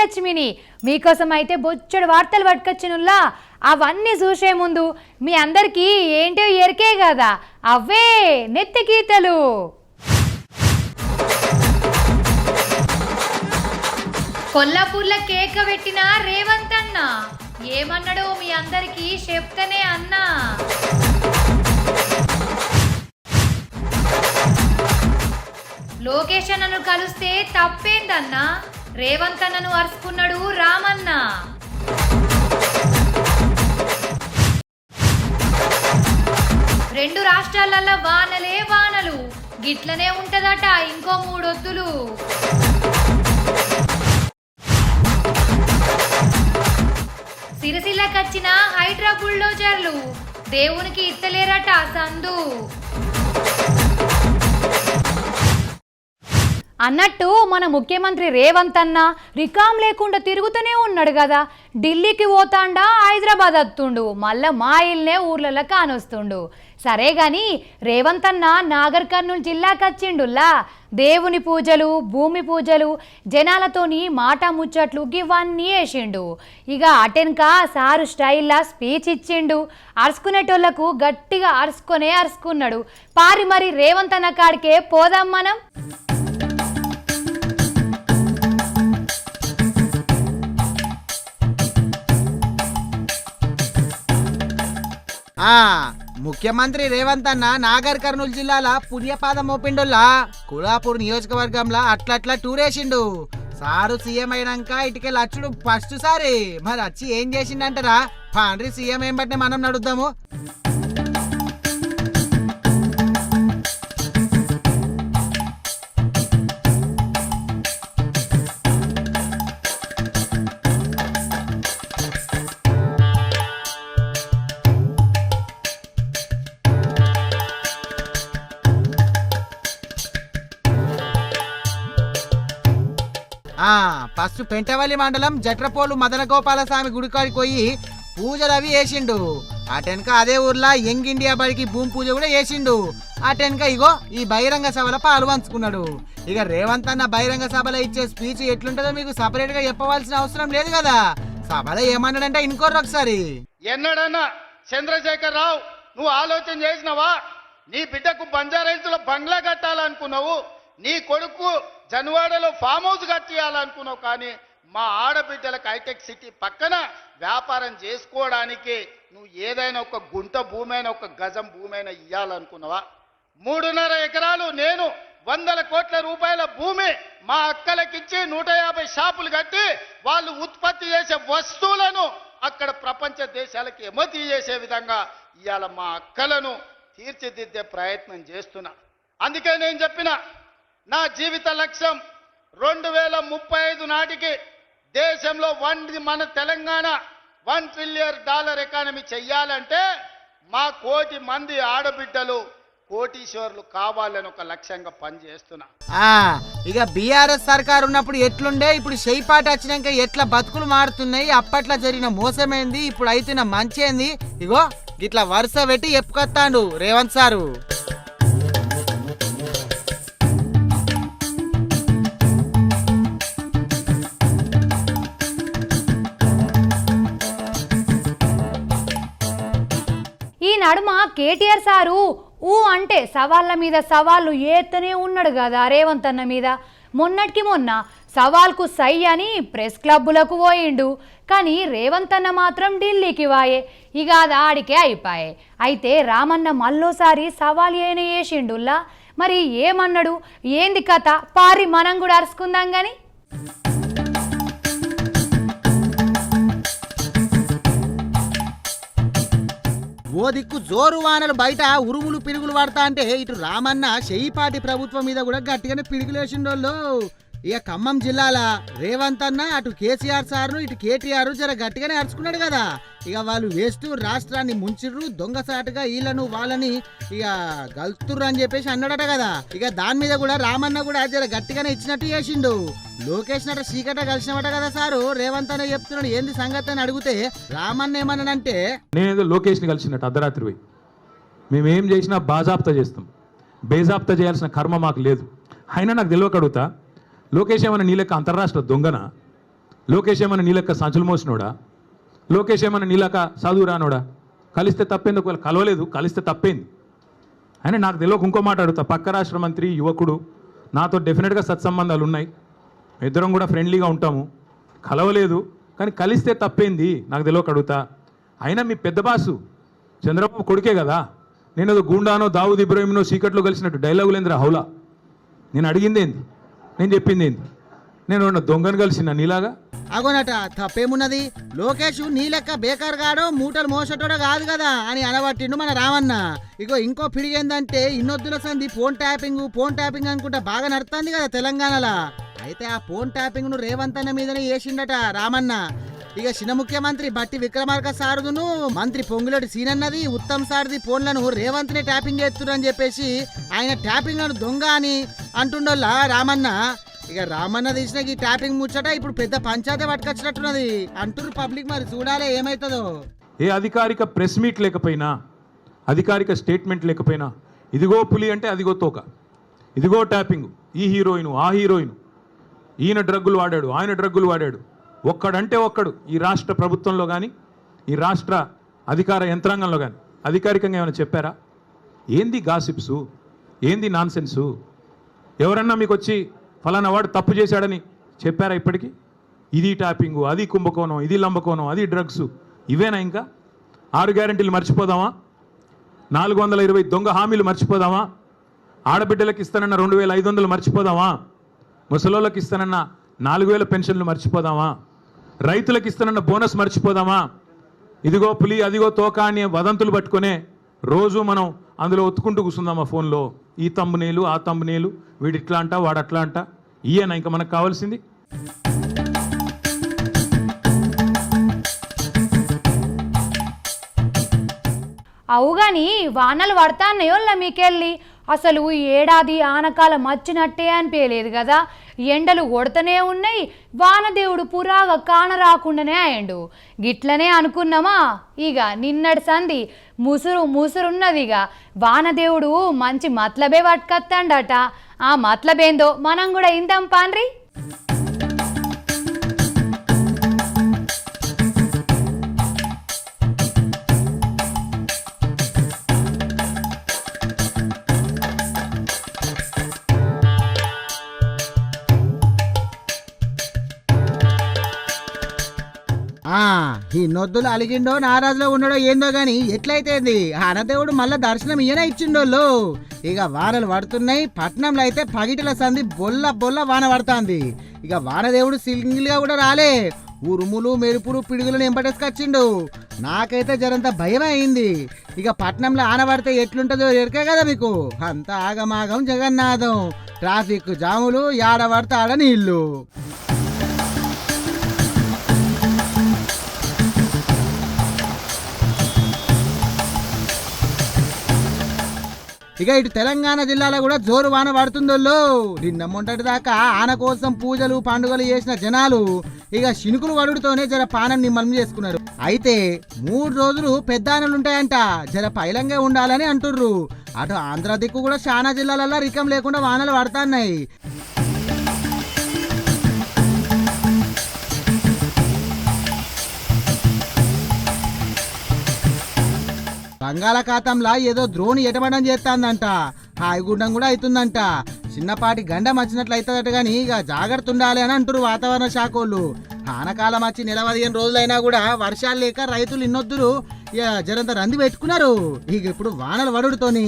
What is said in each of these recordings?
లక్ష్మిని మీకోసం అయితే బొచ్చడు వార్తలు పట్టుకొచ్చినుల్లా అవన్నీ చూసే ముందు మీ అందరికీ ఏంటో ఎరికే కదా అవే నెత్తి గీతలు కొల్లాపూర్లో కేక పెట్టిన రేవంత్ అన్న ఏమన్నాడో మీ అందరికీ చెప్తనే అన్నా. లోకేష్ అన్నను కలిస్తే తప్పేందన్నా? రేవంత్ అన్నను అరుచుకున్నాడు రామన్న. రెండు రాష్ట్రాలల్ల వానలే వానలు. గిట్లనే ఉంటదట ఇంకో మూడొద్దులు. సిరిసిల్లకచ్చిన హైడ్రా బుల్డోజర్లు దేవునికి ఇత్తలేరట సందు. అన్నట్టు మన ముఖ్యమంత్రి రేవంత్ అన్న రికామ్ లేకుండా తిరుగుతూనే ఉన్నాడు కదా. ఢిల్లీకి పోతాండా హైదరాబాద్ వస్తుండు మళ్ళా మా ఇల్నే ఊర్లలో కానొస్తుండు. సరే గాని రేవంత్ అన్న నాగర్ కర్నూలు జిల్లాకి వచ్చిండుల్లా. దేవుని పూజలు భూమి పూజలు జనాలతోని మాట ముచ్చట్లు ఇవన్నీ వేసిండు ఇక అటెన్క సారు స్టైల్లా స్పీచ్ ఇచ్చిండు. అరుచుకునేటోళ్ళకు గట్టిగా అరుచుకొనే అరుచుకున్నాడు పారి మరి రేవంత్ అన్న కాడికే పోదాం మనం. ముఖ్యమంత్రి రేవంత్ అన్న నాగర్ కర్నూలు జిల్లాల పుణ్యపాదం మోపిండుల్లా కులాపూర్ నియోజకవర్గంలో అట్లట్లా టూరేసిండు. సారు సీఎం అయినాక ఇటుకే లచ్చుడు ఫస్ట్ సారి. మరి వచ్చి ఏం చేసిండంటారా? పాండ్రి సీఎం ఏం బట్టి మనం నడుద్దాము? ఫస్ట్ పెంటవల్లి మండలం జట్రపోలు మదనగోపాల స్వామి గుడికాడికి పోయి పూజలు అవి వేసిండు. అటెనక అదే ఊర్లో యంగ్ ఇండియా బడికి భూమి పూజ కూడా వేసిండు. అటెనక ఇగో ఈ బహిరంగ సభలో పాల్పంచుకున్నాడు ఇక రేవంత్ అన్న బహిరంగ సభలో ఇచ్చే స్పీచ్ ఎట్లుంటుందో మీకు సపరేట్గా చెప్పవలసిన అవసరం లేదు కదా. సభలో ఏమన్నాడంటే ఇంకోరు ఒకసారి. ఎన్నడన్నా చంద్రశేఖర్ రావు నువ్వు ఆలోచన చేసినవా? నీ బిడ్డకు బంజారాయితులో బంగ్లా కట్టాలనుకున్నావు. నీ కొడుకు జన్వాడలో ఫామ్ హౌస్ కట్టియాలనుకున్నావు కానీ మా ఆడబిడ్డలకు హైటెక్ సిటీ పక్కన వ్యాపారం చేసుకోవడానికి నువ్వు ఏదైనా ఒక గుంట భూమైనా ఒక గజం భూమైనా ఇవ్వాలనుకున్నావా మూడున్నర ఎకరాలు నేను వందల కోట్ల రూపాయల భూమి మా అక్కలకిచ్చి నూట యాభై షాపులు కట్టి వాళ్ళు ఉత్పత్తి చేసే వస్తువులను అక్కడ ప్రపంచ దేశాలకి ఎమతి చేసే విధంగా ఇవాళ మా అక్కలను తీర్చిదిద్దే ప్రయత్నం చేస్తున్నా. అందుకే నేను చెప్పిన నా జీవిత లక్ష్యం రెండు వేల ముప్పై ఐదు నాటికి దేశంలో వన్ మన Telangana one trillion dollar economy చెయ్యాలంటే మా కోటి మంది ఆడబిడ్డలు కోటీశ్వర్లు కావాలని ఒక లక్ష్యంగా పనిచేస్తున్నా. ఇక బీఆర్ఎస్ సర్కార్ ఉన్నప్పుడు ఎట్లుండే? ఇప్పుడు పాట వచ్చినాక ఎట్లా బతుకులు మారుతున్నాయి? అప్పట్లో జరిగిన మోసమేంది? ఇప్పుడు అయితున్న మంచేంది? ఇగో ఇట్లా వరుస పెట్టి చెప్పుకొస్తాడు రేవంత్ సారు. నడుమ కేటీఆర్ సారు? ఊ అంటే సవాళ్ళ మీద సవాళ్ళు ఏతనే ఉన్నాడు కదా రేవంత్ అన్న మీద. మొన్నటికి మొన్న సవాల్కు సై అని ప్రెస్ క్లబ్బులకు పోయిండు. కానీ రేవంత్ అన్న మాత్రం ఢిల్లీకి వాయే. ఇక అది ఆడికే అయిపోయే. అయితే రామన్న మళ్ళోసారి సవాల్ ఏనే వేసిండుల్లా మరి ఏమన్నాడు? ఏంది కథ? పారి మనం కూడా అరుచుకుందాం కానీ ఓ దిక్కు జోరు వానలు బయట ఉరుములు పిరుగులు పడతా అంటే ఇటు రామన్న చెయ్యిపాటి ప్రభుత్వం మీద కూడా గట్టిగానే పిడుగులేసిండోళ్ళు. ఇక ఖమ్మం జిల్లాల రేవంత్ అన్న అటు కేసీఆర్ సార్ను ఇటు కేటీఆర్ జర గట్టిగానే అరుచుకున్నాడు కదా. ఇక వాళ్ళు వేస్తూ రాష్ట్రాన్ని ముంచిర్రు దొంగసాటుగా వీళ్ళను వాళ్ళని ఇక గల్తుర్రు అని చెప్పేసి అన్నాడట కదా. ఇక దాని మీద కూడా రామన్న కూడా జర గట్టిగానే ఇచ్చినట్టు చేసిండు. లోకేష్ నట చీకట కలిసినమాట కదా సారు. రేవంత్ అనే చెప్తున్నాడు ఏంది సంగతి అని అడిగితే రామన్న ఏమన్నాడంటే నేను లోకేష్ని కలిసినట్టు అర్ధరాత్రి పోయి. మేమేం చేసినా బాజాప్తా చేస్తాం. బేజాప్తా చేయాల్సిన కర్మ మాకు లేదు. అయినా నాకు తెలియక అడుగుతా లోకేష్ ఏమైనా నీ లెక్క అంతర్రాష్ట్ర దొంగన? లోకేష్ ఏమన్నా నీలక్క సంచులు మోసినోడా? లోకేష్ ఏమన్నా నీలాక చదువు రానోడా? కలిస్తే తప్పేందుకు ఒకవేళ కలవలేదు కలిస్తే తప్పేంది? అయినా నాకు తెలియక ఇంకో మాట అడుగుతా. పక్క రాష్ట్ర మంత్రి యువకుడు నాతో డెఫినెట్గా సత్సంబంధాలు ఉన్నాయి. ఇద్దరం కూడా ఫ్రెండ్లీగా ఉంటాము. కలవలేదు కానీ కలిస్తే తప్పేంది? నాకు తెలియక అడుగుతా. అయినా మీ పెద్ద బాసు చంద్రబాబు కొడుకే కదా? నేను ఏదో గూండానో దావుద్ ఇబ్రాహీంనో సీకట్లో కలిసినట్టు డైలాగులేంద్ర హౌలా? నేను అడిగింది ఏంది నేను చెప్పింది ఏంది నేను దొంగను కలిసిన నీలాగా? అగోనట తప్పేమున్నది? లోకేష్ నీ లెక్క బేకార్ గాడో మూటలు మోసటోడో కాదు కదా అని అనబట్టిండు మన రామన్న. ఇగో ఇంకో పిడిగేందంటే ఇన్నొద్దుల సంది ఫోన్ ట్యాపింగ్ ఫోన్ ట్యాపింగ్ అనుకుంటా బాగా నడుతుంది కదా తెలంగాణలో. అయితే ఆ ఫోన్ ట్యాపింగ్ను రేవంత్ అన్న మీదనే వేసిండట రామన్న. ఇక చిన్న ముఖ్యమంత్రి బట్టి విక్రమార్క సారుదును మంత్రి పొంగులేటి సీనన్నది ఉత్తమ్ సారది ఫోన్లను రేవంత్ నే ట్యాపింగ్ చేస్తున్నారు చెప్పేసి ఆయన ట్యాపింగ్ దొంగ అని అంటుండోల్లా రామన్న. ఇక రామన్న తీసిన ఈ ట్యాపింగ్ ముచ్చట ఇప్పుడు పెద్ద పంచాయతీ పట్టుకొచ్చినట్టున్నది. అంటున్నారు పబ్లిక్ మరి చూడాలి ఏమైతుందో. ఏ అధికారిక ప్రెస్ మీట్ లేకపోయినా అధికారిక స్టేట్మెంట్ లేకపోయినా ఇదిగో పులి అంటే అదిగో తోక. ఇదిగో ట్యాపింగ్ ఈ హీరోయిన్ ఆ హీరోయిన్. ఈయన డ్రగ్గులు వాడాడు ఆయన డ్రగ్గులు వాడాడు. ఒక్కడంటే ఒక్కడు ఈ రాష్ట్ర ప్రభుత్వంలో కానీ ఈ రాష్ట్ర అధికార యంత్రాంగంలో కానీ అధికారికంగా ఏమైనా చెప్పారా? ఏంది గాసిప్సు? ఏంది నాన్సెన్సు? ఎవరన్నా మీకు వచ్చి ఫలానా వాడు తప్పు చేశాడని చెప్పారా ఇప్పటికీ? ఇది టాపింగు అది కుంభకోణం ఇది లంబకోణం అది డ్రగ్స్. ఇవేనా ఇంకా? ఆరు గ్యారంటీలు మర్చిపోదామా? నాలుగు వందల ఇరవై దొంగ హామీలు మర్చిపోదామా? ఆడబిడ్డలకు ఇస్తానన్న రెండు వేల ఐదు వందలు మర్చిపోదామా? ముసలోళ్ళకి ఇస్తానన్న నాలుగు వేల పెన్షన్లు మర్చిపోదామా? రైతులకు ఇస్తానన్న బోనస్ మర్చిపోదామా? ఇదిగో పులి అదిగో తోక అని వదంతులు పట్టుకునే రోజు మనం అందులో ఒత్తుకుంటూ కూర్చుందామా ఫోన్లో. ఈ తమ్మునేలు ఆ తమ్మునేలు వీడు ఇట్లా అంట వాడు అట్లా అంట ఈయన ఇంకా మనకు కావాల్సింది. అవుగాని వానలు పడతాన్నాయోళ్ళ మీకెళ్ళి. అసలు ఈ ఏడాది ఆనకాలం వచ్చినట్టే అనిపించలేదు కదా. ఎండలు కొడతనే ఉన్నాయి వానదేవుడు పురాగా కాన రాకుండానే అయ్యండు. గిట్లనే అనుకున్నామా? ఇక నిన్నటి సంధి ముసురు ముసురున్నది ఇక వానదేవుడు మంచి మతలబే పట్టుకత్తాడట. ఆ మతలబేందో మనం కూడా ఇందాం పాన్రి? ఆ ఈ నొద్దులు అలిగిండో నారాజులో ఉన్నాడో ఏందో గాని ఎట్లయితేంది? ఆనదేవుడు మళ్ళా దర్శనం ఇయ్యనే ఇచ్చిండోళ్ళు. ఇక వానలు పడుతున్నాయి పట్నంలో అయితే పగిటిల సంది బొల్ల బొల్ల వాన పడుతుంది. ఇక వానదేవుడు సింగిల్గా కూడా రాలే. ఉరుములు మెరుపులు పిడుగులను ఎంపటేసుకొచ్చిండు. నాకైతే జరంత భయం అయింది. ఇక పట్నంలో ఆనబడితే ఎట్లుంటుందో ఎరికే కదా మీకు. అంత ఆగమాగం జగన్నాథం. ట్రాఫిక్ జాములు ఆడ పడితే ఆడ ఇక ఇటు తెలంగాణ జిల్లాలో కూడా జోరు వాన పడుతుందో నిన్న మొన్నటి దాకా ఆన కోసం పూజలు పండుగలు చేసిన జనాలు ఇక శినుకులు వడుడుతోనే జర పానం నిమ్మలం చేసుకున్నారు. అయితే మూడు రోజులు పెద్ద ఆనలు ఉంటాయంట. జర పైలంగా ఉండాలని అంటుర్రు. అటు ఆంధ్ర దిక్కు కూడా చాలా జిల్లాలలో రికం లేకుండా వానలు పడుతున్నాయి. బంగాళాఖాతంలో ఏదో ద్రోణి ఎటబడం చేస్తాందంట. హాయిగుండం కూడా అవుతుందంట చిన్నపాటి గండం వచ్చినట్లు అవుతుందట కానీ ఇక జాగ్రత్త ఉండాలి అని అంటారు వాతావరణ శాఖ వాళ్ళు ఆనకాలం వచ్చి నెల పదిహేను రోజులైనా కూడా వర్షాలు లేక రైతులు ఇన్నొద్దురు ఇక జరంత రంది పెట్టుకున్నారు. ఇక ఇప్పుడు వానలు వడుడుతోని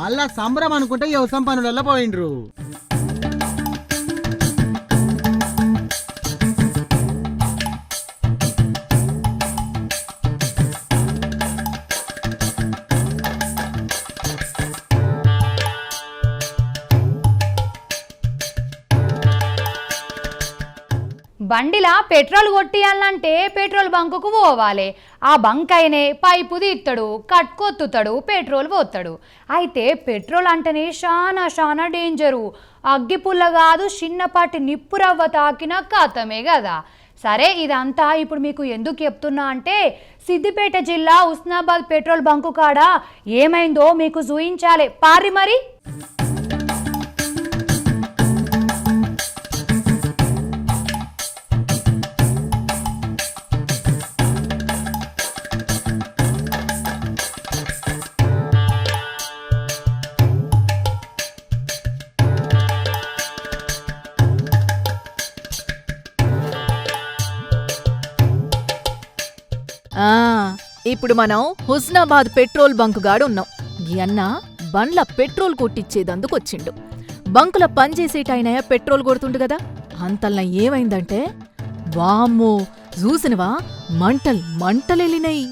మళ్ళా సంబరం అనుకుంటే వ్యవసాయ పనులలో పోయిండ్రు. బండిలా పెట్రోల్ కొట్టియాలంటే పెట్రోల్ బంకుకు పోవాలి. ఆ బంక్ అయినే పైపు తీస్తాడు కట్కొత్తుతాడు పెట్రోల్ పోతాడు అయితే పెట్రోల్ అంటేనే చాలా చాలా డేంజరు. అగ్గిపుల్ల కాదు చిన్నపాటి నిప్పు రవ్వ తాకిన కథమే కదా సరే ఇదంతా ఇప్పుడు మీకు ఎందుకు చెప్తున్నా అంటే సిద్దిపేట జిల్లా ఉస్నాబాద్ పెట్రోల్ బంకు కాడ ఏమైందో మీకు చూయించాలి. పారి మరి. ఇప్పుడు మనం హుస్నాబాద్ పెట్రోల్ బంక్ గాడు ఉన్నాం. అన్న బండ్ల పెట్రోల్ కొట్టిచ్చేదందుకు వచ్చిండు బంకుల పనిచేసేటైనా పెట్రోల్ కొడుతుండు కదా అంతల్లా ఏమైందంటే వామ్మో చూసినవా? మంటల్ మంటలెలినాయి.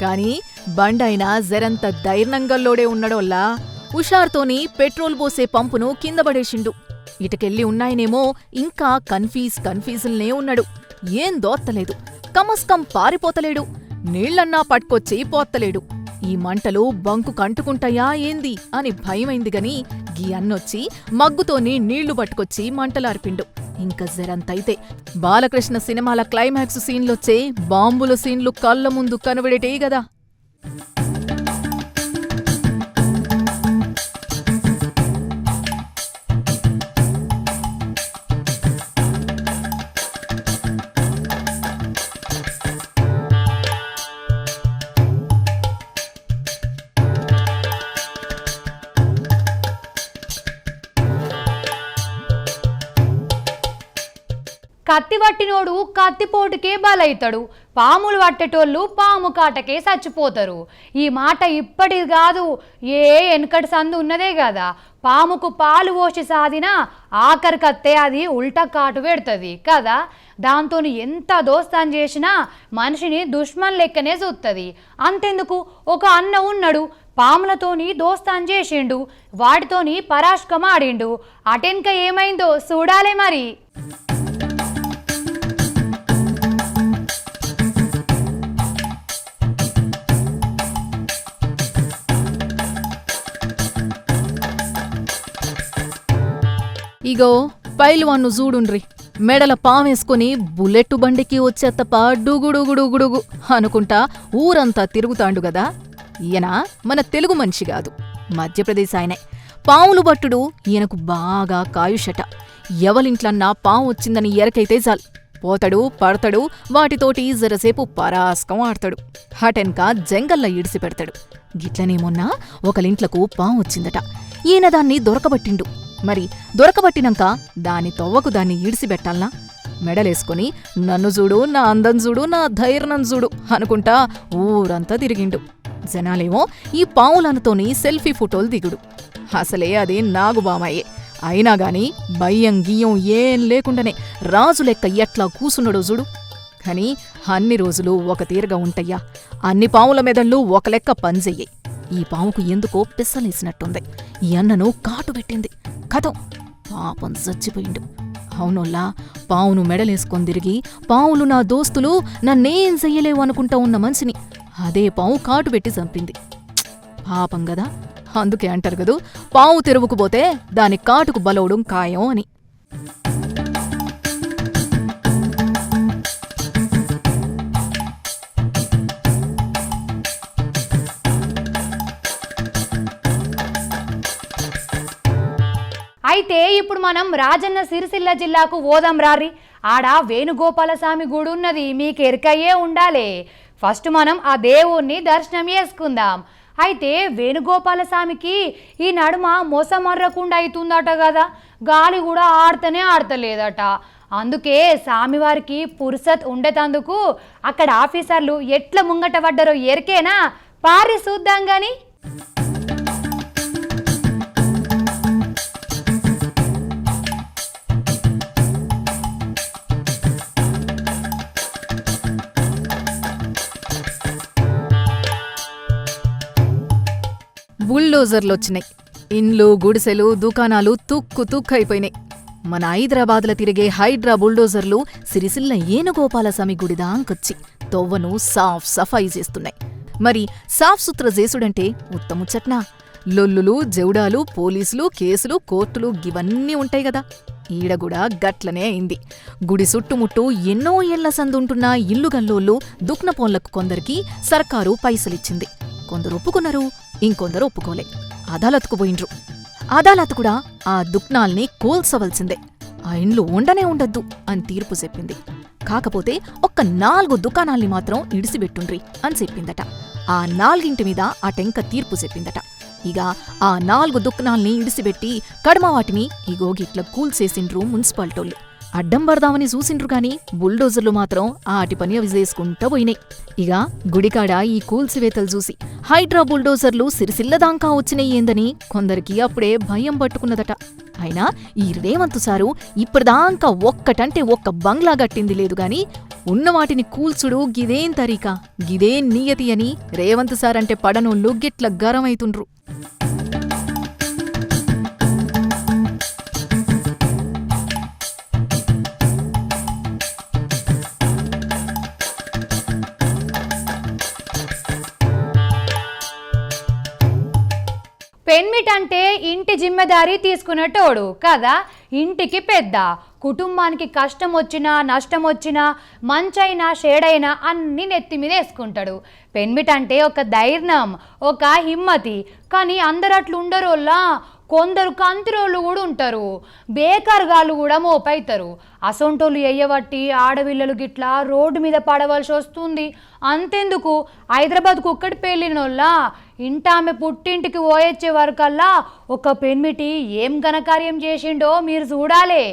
కాని బండైనా జరంత ధైర్నంగల్లోడే ఉన్నడోల్లా హుషార్తోని పెట్రోల్ పోసే పంపును కింద పడేసిండు ఇటకెళ్ళి ఉన్నాయనేమో ఇంకా కన్ఫీజ్ కన్ఫీజుల్నే ఉన్నాడు. ఏం దోత్తలేదు. కమస్కం పారిపోతలేడు. నీళ్ళన్నా పట్టుకొచ్చి పోత్తలేడు. ఈ మంటలు బంకు కంటుకుంటాయా ఏంది? అని భయమైంది గని గీ అన్నొచ్చి మగ్గుతోని నీళ్ళు పట్టుకొచ్చి మంటలార్పిండు. ఇంక జరంతైతే బాలకృష్ణ సినిమాల క్లైమాక్స్ సీన్లొచ్చే బాంబుల సీన్లు కళ్ళ ముందు కనబడేటే గదా. కత్తి పట్టినోడు కత్తిపోటుకే బలైతాడు. పాములు పట్టేటోళ్ళు పాము కాటకే చచ్చిపోతారు. ఈ మాట ఇప్పటిది కాదు ఏ వెనకటి సందు ఉన్నదే కదా. పాముకు పాలు పోసి సాదిన ఆఖరి కత్తే అది ఉల్టా కాటు పెడుతుంది కదా. దాంతో ఎంత దోస్తాన్ చేసినా మనిషిని దుష్మన్ లెక్కనే చూస్తుంది అంతెందుకు? ఒక అన్న ఉన్నాడు పాములతోని దోస్తాన్ చేసిండు వాటితోని పరాష్కం ఆడిండు. అటెన్క ఏమైందో చూడాలే మరి. ఇగో పైల్వాన్ను చూడుండ్రి మెడల పామేసుకుని బుల్లెట్టు బండికి వచ్చేత్తప్ప డుగుడుగుడుగుడుగు అనుకుంటా ఊరంతా తిరుగుతాండు గదా. ఈయన మన తెలుగు మనిషి కాదు మధ్యప్రదేశ్ ఆయనే. పాములు బట్టుడు ఈయనకు బాగా కాయుషట. ఎవలింట్లన్నా పాము వచ్చిందని ఎరకైతే చాలు. పోతడు పడతడు వాటితోటి జరసేపు పరాస్కం ఆడతాడు. హటెన్క జంగల్ల ఈడిసి పెడతాడు గిట్లనే మొన్న ఒకలింట్లకు పాము వచ్చిందట. ఈయన దాన్ని దొరకబట్టిండు. మరి దొరకబట్టినంక దాని తొవ్వకు దాన్ని ఈడ్సిబెట్టాలనా మెడలేసుకుని నన్ను చూడు నా అందం చూడు నా ధైర్యం చూడు అనుకుంటా ఊరంతా తిరిగిండు. జనాలేమో ఈ పావులనుతోని సెల్ఫీ ఫోటోలు దిగుడు. అసలే అది నాగుబామయ్యే అయినా గాని భయం గియ్యం ఏం లేకుండానే రాజు లెక్క ఎట్లా కూసున్నాడో చూడు. కాని అన్ని రోజులు ఒక తీరుగా ఉంటయ్యా. అన్ని పావుల మెదళ్ళు ఒక లెక్క పనిచెయ్యాయి ఈ పాముకు ఎందుకో పిస్సలేసినట్టుంది ఈ అన్నను కాటు పెట్టింది. కథం. పాపం చచ్చిపోయిండు. అవునోల్లా పావును మెడలేసుకొని తిరిగి పావులు నా దోస్తులు నన్నేం చెయ్యలేవు అనుకుంటా ఉన్న మనిషిని అదే పావు కాటు పెట్టి చంపింది. పాపం గదా? అందుకే అంటారు కదూ పావు తెరువుకుపోతే దాని కాటుకు బలవడం ఖాయం అని. అయితే ఇప్పుడు మనం రాజన్న సిరిసిల్ల జిల్లాకు ఓదాం రారి. ఆడ వేణుగోపాలస్వామి గుడి ఉన్నది మీకు ఎరుకయ్యే ఉండాలి. ఫస్ట్ మనం ఆ దేవుణ్ణి దర్శనం చేసుకుందాం. అయితే వేణుగోపాలస్వామికి ఈ నడుమ మోసమర్రకుండా అవుతుందట కదా గాలి కూడా ఆడతనే ఆడతలేదట. అందుకే స్వామివారికి పురుసత్ ఉండేటందుకు అక్కడ ఆఫీసర్లు ఎట్ల ముంగట పడ్డారో ఎరికేనా పారి చూద్దాం కానీ బుల్డోజర్లు వచ్చినాయి. ఇండ్లు గుడిసెలు దుకాణాలు తుక్కు తుక్కు అయిపోయినాయి. మన హైదరాబాద్లో తిరిగే హైడ్రా బుల్డోజర్లు సిరిసిల్ల ఏనుగోపాలస్వామి గుడి దాంకొచ్చి తొవ్వను సాఫ్ సఫాయి చేస్తున్నాయి. మరి సాఫ్ సుత్ర చేసుడంటే ఉత్తముచ్చట్నా లొల్లులు జౌడాలు పోలీసులు కేసులు కోర్టులు గివన్నీ ఉంటాయి గదా ఈడ కూడా గట్లనే అయింది. గుడి చుట్టుముట్టు ఎన్నో ఏళ్ళ సందుంటున్న ఇల్లుగల్లోళ్ళు దుక్నపోన్లకు కొందరికి సర్కారు పైసలిచ్చింది. కొందరు ఒప్పుకున్నారు ఇంకొందరు ఒప్పుకోలే. అదాలత్కు పోయిండ్రు. అదాలత్ కూడా ఆ దుక్నాల్ని కోల్సవలసిందే ఆ ఇండ్లు ఉండనే ఉండద్దు అని తీర్పు చెప్పింది. కాకపోతే ఒక్క నాలుగు దుకాణాల్ని మాత్రం ఇడిసిబెట్టుండ్రి అని చెప్పిందట. ఆ నాలుగింటి మీద ఆ టెంక తీర్పు చెప్పిందట. ఇక ఆ నాలుగు దుకాణాల్ని ఇడిసిబెట్టి కడమ వాటిని ఇగో గిట్ల కూల్చేసిండ్రు మున్సిపాలిటోళ్ళు. అడ్డం పడదామని చూసిండ్రు కానీ బుల్డోజర్లు మాత్రం ఆటి పని అవి చేసుకుంటా పోయినాయి. ఇక గుడికాడ ఈ కూల్సివేతలు చూసి హైడ్రా బుల్డోజర్లు సిరిసిల్లదాంకా వచ్చినాయి ఏందని కొందరికి అప్పుడే భయం పట్టుకున్నదట. అయినా ఈ రేవంత్ సారు ఇప్పటిదాకా ఒక్కటంటే ఒక్క బంగ్లా గట్టింది లేదు గాని ఉన్న వాటిని కూల్చుడు గిదేం తరీకా గిదేం నియతి అని రేవంత్ సారంటే పడనోళ్ళు గిట్ల గరమైతుండ్రు. పెన్మిట్ అంటే ఇంటి జిమ్మెదారీ తీసుకునేటోడు కదా? ఇంటికి పెద్ద. కుటుంబానికి కష్టం వచ్చినా నష్టం వచ్చినా మంచైనా షేడైనా అన్ని నెత్తి మీద వేసుకుంటాడు. పెన్మిట్ అంటే ఒక ధైర్యం ఒక హిమ్మతి. కానీ అందరు అట్లు ఉండరోల్లా కొందరు కంతిరోళ్ళు కూడా ఉంటారు. బేకర్గాళ్ళు కూడా మోపైతారు. అసొంటోళ్ళు ఎయ్యబట్టి ఆడవిల్లలు గిట్లా రోడ్డు మీద పడవలసి వస్తుంది అంతెందుకు? హైదరాబాద్ కుక్కడి పెళ్ళినోళ్ళ ఇంటామె పుట్టింటికి పోయొచ్చే కల్లా ఒక పెన్మిటి ఏం ఘనకార్యం చేసిండో మీరు చూడాలే.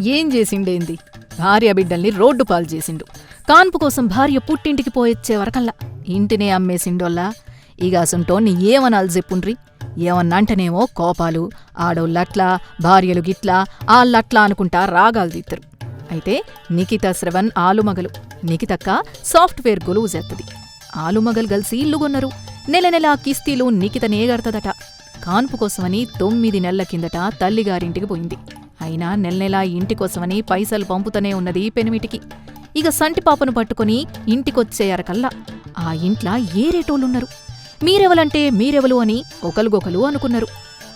ఏం చేసిండేంది భార్య బిడ్డల్ని రోడ్డు పాలు చేసిండు. కాన్పు కోసం భార్య పుట్టింటికి పోయొచ్చే వరకల్లా ఇంటినే అమ్మేసిండోల్లా? ఇక నీ ఏమనాలి చెప్పుండ్రి ఏమన్నంటనేమో కోపాలు ఆడోళ్ళట్లా భార్యలు గిట్లా ఆళ్ళట్లా అనుకుంటా రాగాలు తీద్దరు అయితే నిఖిత శ్రవణ్ ఆలుమగలు నిఖితక్క సాఫ్ట్వేర్ గొలువు చేత్తది. ఆలుమగలు కలిసి ఇల్లు కొన్నారు నెల నెల కిస్తీలు నిఖితనే గడతదట. కాన్పు కోసమని తొమ్మిది నెలల కిందట తల్లిగారింటికి పోయింది. అయినా నెల నెలా ఇంటికోసమని పైసలు పంపుతూనే ఉన్నది పెనిమిటికి. ఇక సంటి పాపను పట్టుకుని ఇంటికొచ్చేయరకల్లా ఆ ఇంట్లా ఏరేటోళ్ళున్నారు. మీరెవలంటే మీరెవలు అని ఒకలుగొకలు అనుకున్నారు.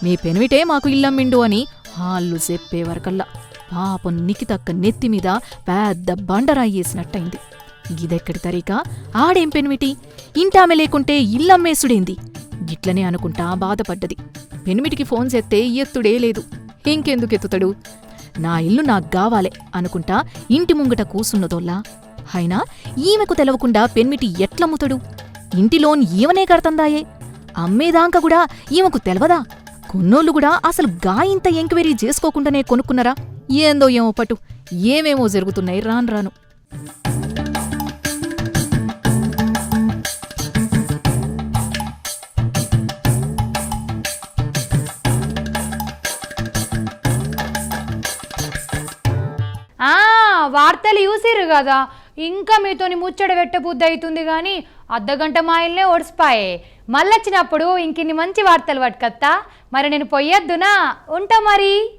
మీ పెనిమిటే మాకు ఇల్లమ్మిండు అని హాళ్ళు చెప్పేవరకల్లా పాపం నికితక్క నెత్తిమీద పెద్ద బండరాయేసినట్టయింది గిదెక్కడి తరీక? ఆడేం పెనిమిటి? ఇంటామె లేకుంటే ఇల్లమ్మేసుడేంది? గిట్లనే అనుకుంటా బాధపడ్డది. పెనిమిటికి ఫోన్ చేస్తే ఎత్తుడే లేదు. ఇంకెందుకు ఎత్తుతాడు? నా ఇల్లు నాకు కావాలే అనుకుంటా ఇంటి ముంగట కూసున్నదోల్లా. అయినా ఈమెకు తెలవకుండా పెన్మిటి ఎట్లమ్ముతాడు? ఇంటిలోన్ ఈవనే కడతందాయే. అమ్మేదాంక కూడా ఈమెకు తెలవదా? కొన్నోళ్ళు కూడా అసలు గా ఇంత ఎంక్వైరీ చేసుకోకుండానే కొనుక్కున్నారా? ఏందో ఏమో పటు ఏమేమో జరుగుతున్నాయి రాను రాను. వార్తలు చూసిర్రు కదా. ఇంకా మీతోని ముచ్చట పెట్టబుద్ధి అవుతుంది కానీ అర్ధగంట మాయల్నే ఓడిసిపాయే. మళ్ళొచ్చినప్పుడు ఇంకిన్ని మంచి వార్తలు పట్టుకత్తా మరి నేను పొయ్యొద్దునా? ఉంటా మరి.